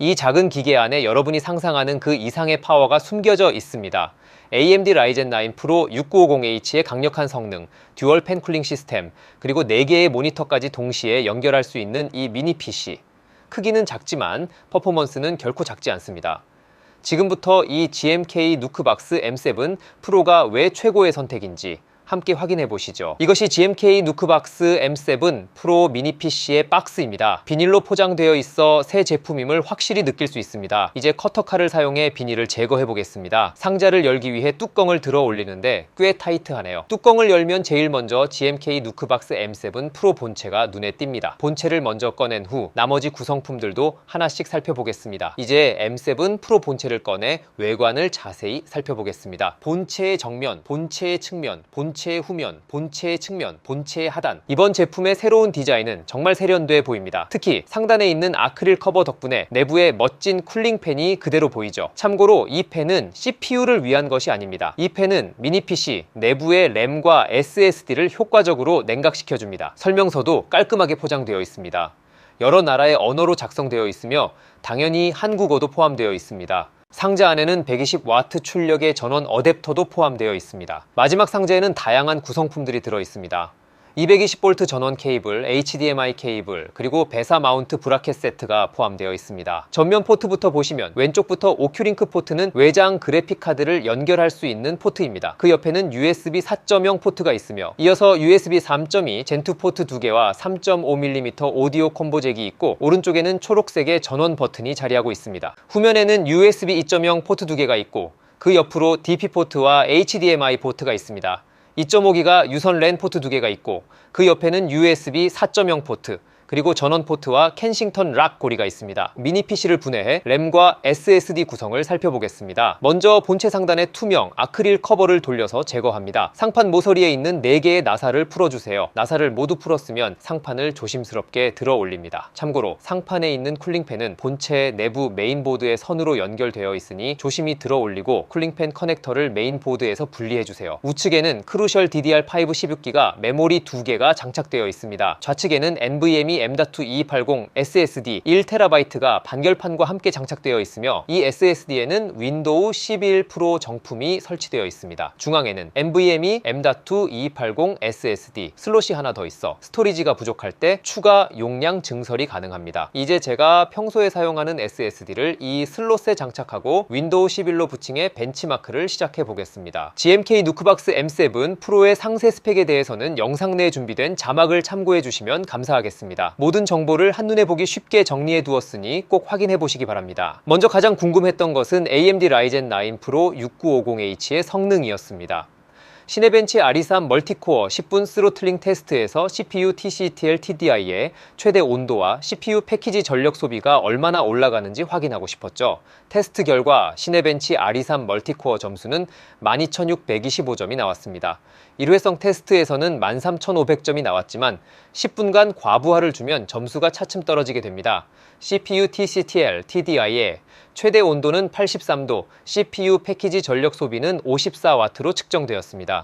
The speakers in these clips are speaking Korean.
이 작은 기계 안에 여러분이 상상하는 그 이상의 파워가 숨겨져 있습니다. AMD 라이젠 9 프로 6950H의 강력한 성능, 듀얼 팬 쿨링 시스템, 그리고 4개의 모니터까지 동시에 연결할 수 있는 이 미니 PC. 크기는 작지만 퍼포먼스는 결코 작지 않습니다. 지금부터 이 GMK 누크박스 M7 프로가 왜 최고의 선택인지 함께 확인해 보시죠. 이것이 GMK 누크박스 M7 프로 미니 PC의 박스입니다. 비닐로 포장되어 있어 새 제품임을 확실히 느낄 수 있습니다. 이제 커터칼을 사용해 비닐을 제거해 보겠습니다. 상자를 열기 위해 뚜껑을 들어 올리는데 꽤 타이트하네요. 뚜껑을 열면 제일 먼저 GMK 누크박스 M7 프로 본체가 눈에 띕니다. 본체를 먼저 꺼낸 후 나머지 구성품들도 하나씩 살펴보겠습니다. 이제 M7 프로 본체를 꺼내 외관을 자세히 살펴보겠습니다. 본체의 정면, 본체의 측면, 본체 의 후면, 본체의 측면, 본체의 하단. 이번 제품의 새로운 디자인은 정말 세련돼 보입니다. 특히 상단에 있는 아크릴 커버 덕분에 내부에 멋진 쿨링 팬이 그대로 보이죠. 참고로 이 팬은 CPU를 위한 것이 아닙니다. 이 팬은 미니 PC 내부의 램과 SSD를 효과적으로 냉각시켜줍니다. 설명서도 깔끔하게 포장되어 있습니다. 여러 나라의 언어로 작성되어 있으며 당연히 한국어도 포함되어 있습니다. 상자 안에는 120와트 출력의 전원 어댑터도 포함되어 있습니다. 마지막 상자에는 다양한 구성품들이 들어 있습니다. 220V 전원 케이블, HDMI 케이블, 그리고 배사 마운트 브라켓 세트가 포함되어 있습니다. 전면 포트부터 보시면 왼쪽부터 오큐링크 포트는 외장 그래픽 카드를 연결할 수 있는 포트입니다. 그 옆에는 USB 4.0 포트가 있으며 이어서 USB 3.2 젠2 포트 2개와 3.5mm 오디오 콤보 잭이 있고 오른쪽에는 초록색의 전원 버튼이 자리하고 있습니다. 후면에는 USB 2.0 포트 2개가 있고 그 옆으로 DP 포트와 HDMI 포트가 있습니다. 2.5기가 유선 랜 포트 두 개가 있고 그 옆에는 USB 4.0 포트 그리고 전원 포트와 켄싱턴 락 고리가 있습니다. 미니 PC를 분해해 램과 SSD 구성을 살펴보겠습니다. 먼저 본체 상단의 투명 아크릴 커버를 돌려서 제거합니다. 상판 모서리에 있는 4개의 나사를 풀어주세요. 나사를 모두 풀었으면 상판을 조심스럽게 들어 올립니다. 참고로 상판에 있는 쿨링팬은 본체 내부 메인보드의 선으로 연결되어 있으니 조심히 들어 올리고 쿨링팬 커넥터를 메인보드에서 분리해주세요. 우측에는 크루셜 DDR5 16기가 메모리 2개가 장착되어 있습니다. 좌측에는 NVMe M.280 SSD 1TB가 반결판과 함께 장착되어 있으며 이 SSD에는 윈도우 11 프로 정품이 설치되어 있습니다. 중앙에는 NVMe M.280 SSD 슬롯이 하나 더 있어 스토리지가 부족할 때 추가 용량 증설이 가능합니다. 이제 제가 평소에 사용하는 SSD를 이 슬롯에 장착하고 윈도우 11로 부칭해 벤치마크를 시작해 보겠습니다. GMK 누크박스 M7 프로의 상세 스펙에 대해서는 영상 내에 준비된 자막을 참고해 주시면 감사하겠습니다. 모든 정보를 한눈에 보기 쉽게 정리해 두었으니 꼭 확인해 보시기 바랍니다. 먼저 가장 궁금했던 것은 AMD 라이젠 9 프로 6950H의 성능이었습니다. 시네벤치 아리삼 멀티코어 10분 스로틀링 테스트에서 CPU TCTL TDI의 최대 온도와 CPU 패키지 전력 소비가 얼마나 올라가는지 확인하고 싶었죠. 테스트 결과 시네벤치 아리삼 멀티코어 점수는 12,625점이 나왔습니다. 일회성 테스트에서는 13,500점이 나왔지만 10분간 과부하를 주면 점수가 차츰 떨어지게 됩니다. CPU TCTL TDI의 최대 온도는 83도, CPU 패키지 전력 소비는 54W로 측정되었습니다.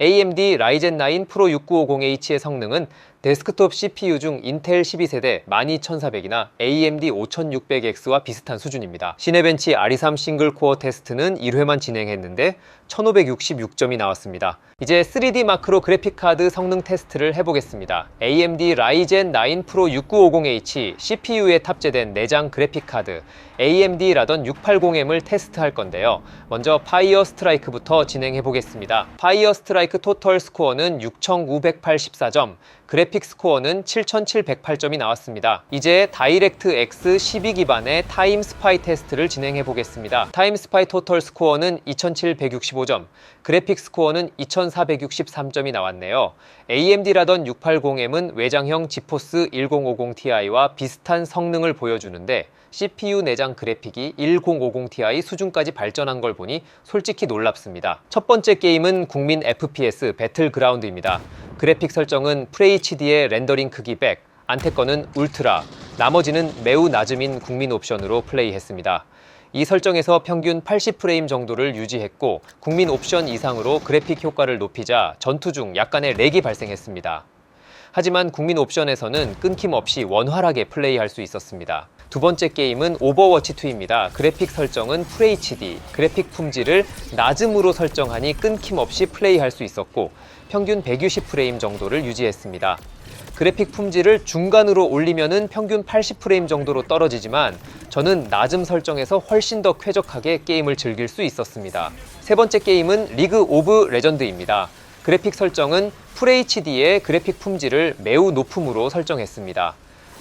AMD 라이젠 9 프로 6950H의 성능은 데스크톱 CPU 중 인텔 12세대 12400이나 AMD 5600X와 비슷한 수준입니다. 시네벤치 아리삼 싱글 코어 테스트는 1회만 진행했는데 1566점이 나왔습니다. 이제 3D 마크로 그래픽카드 성능 테스트를 해보겠습니다. AMD 라이젠 9 프로 6950H CPU에 탑재된 내장 그래픽카드 AMD 라던 680M을 테스트할 건데요. 먼저 파이어 스트라이크부터 진행해 보겠습니다. 파이어 스트라이크 토털 스코어는 6984점, 그래픽 스코어는 7708점이 나왔습니다. 이제 다이렉트 X 12 기반의 타임 스파이 테스트를 진행해 보겠습니다. 타임 스파이 토털 스코어는 2765점, 그래픽 스코어는 2463점이 나왔네요. AMD라던 680M은 외장형 지포스 1050ti와 비슷한 성능을 보여주는데 CPU 내장 그래픽이 1050ti 수준까지 발전한 걸 보니 솔직히 놀랍습니다. 첫 번째 게임은 국민 FPS 배틀그라운드입니다. 그래픽 설정은 FHD의 렌더링 크기 100, 안테거는 울트라, 나머지는 매우 낮음인 국민 옵션으로 플레이했습니다. 이 설정에서 평균 80프레임 정도를 유지했고 국민 옵션 이상으로 그래픽 효과를 높이자 전투 중 약간의 렉이 발생했습니다. 하지만 국민 옵션에서는 끊김없이 원활하게 플레이할 수 있었습니다. 두 번째 게임은 오버워치 2입니다. 그래픽 설정은 FHD, 그래픽 품질을 낮음으로 설정하니 끊김없이 플레이할 수 있었고 평균 160프레임 정도를 유지했습니다. 그래픽 품질을 중간으로 올리면은 평균 80프레임 정도로 떨어지지만 저는 낮음 설정에서 훨씬 더 쾌적하게 게임을 즐길 수 있었습니다. 세 번째 게임은 리그 오브 레전드입니다. 그래픽 설정은 FHD의 그래픽 품질을 매우 높음으로 설정했습니다.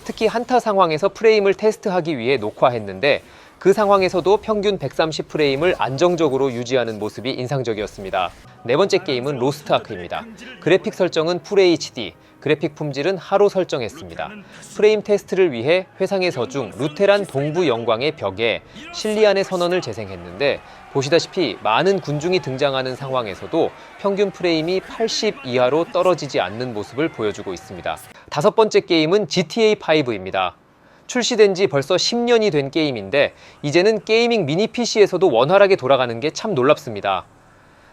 특히 한타 상황에서 프레임을 테스트하기 위해 녹화했는데 그 상황에서도 평균 130프레임을 안정적으로 유지하는 모습이 인상적이었습니다. 네 번째 게임은 로스트 아크입니다. 그래픽 설정은 FHD, 그래픽 품질은 하로 설정했습니다. 프레임 테스트를 위해 회상의 서중 루테란 동부 영광의 벽에 실리안의 선언을 재생했는데 보시다시피 많은 군중이 등장하는 상황에서도 평균 프레임이 80 이하로 떨어지지 않는 모습을 보여주고 있습니다. 다섯 번째 게임은 GTA5입니다. 출시된 지 벌써 10년이 된 게임인데 이제는 게이밍 미니 PC에서도 원활하게 돌아가는 게 참 놀랍습니다.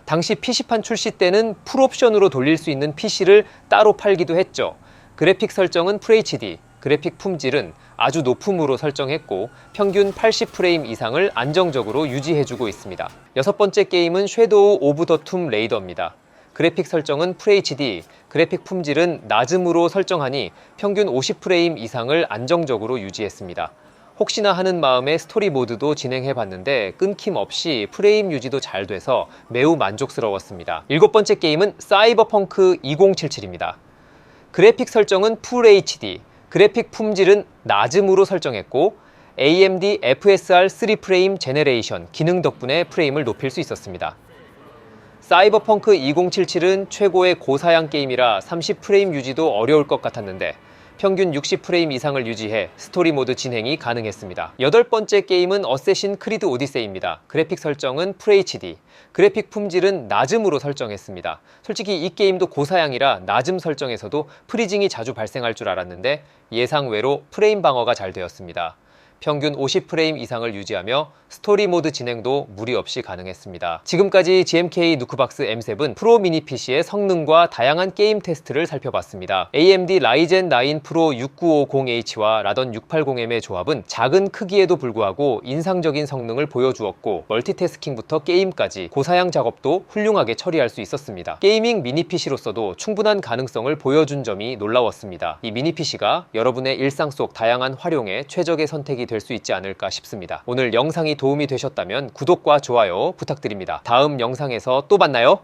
당시 PC판 출시 때는 풀옵션으로 돌릴 수 있는 PC를 따로 팔기도 했죠. 그래픽 설정은 FHD, 그래픽 품질은 아주 높음으로 설정했고 평균 80프레임 이상을 안정적으로 유지해주고 있습니다. 여섯 번째 게임은 섀도우 오브 더 툼 레이더입니다. 그래픽 설정은 FHD, 그래픽 품질은 낮음으로 설정하니 평균 50프레임 이상을 안정적으로 유지했습니다. 혹시나 하는 마음에 스토리 모드도 진행해 봤는데 끊김 없이 프레임 유지도 잘 돼서 매우 만족스러웠습니다. 일곱 번째 게임은 사이버펑크 2077입니다. 그래픽 설정은 풀 HD, 그래픽 품질은 낮음으로 설정했고 AMD FSR 3 프레임 제네레이션 기능 덕분에 프레임을 높일 수 있었습니다. 사이버펑크 2077은 최고의 고사양 게임이라 30프레임 유지도 어려울 것 같았는데 평균 60프레임 이상을 유지해 스토리 모드 진행이 가능했습니다. 여덟 번째 게임은 어쌔신 크리드 오디세이입니다. 그래픽 설정은 FHD, 그래픽 품질은 낮음으로 설정했습니다. 솔직히 이 게임도 고사양이라 낮음 설정에서도 프리징이 자주 발생할 줄 알았는데 예상외로 프레임 방어가 잘 되었습니다. 평균 50프레임 이상을 유지하며 스토리 모드 진행도 무리 없이 가능했습니다. 지금까지 GMK 누크박스 M7 프로 미니 PC의 성능과 다양한 게임 테스트를 살펴봤습니다. AMD 라이젠 9 프로 6950H와 라던 680M의 조합은 작은 크기에도 불구하고 인상적인 성능을 보여주었고 멀티태스킹부터 게임까지 고사양 작업도 훌륭하게 처리할 수 있었습니다. 게이밍 미니 PC로서도 충분한 가능성을 보여준 점이 놀라웠습니다. 이 미니 PC가 여러분의 일상 속 다양한 활용에 최적의 선택이 될 수 있지 않을까 싶습니다. 오늘 영상이 도움이 되셨다면 구독과 좋아요 부탁드립니다. 다음 영상에서 또 만나요.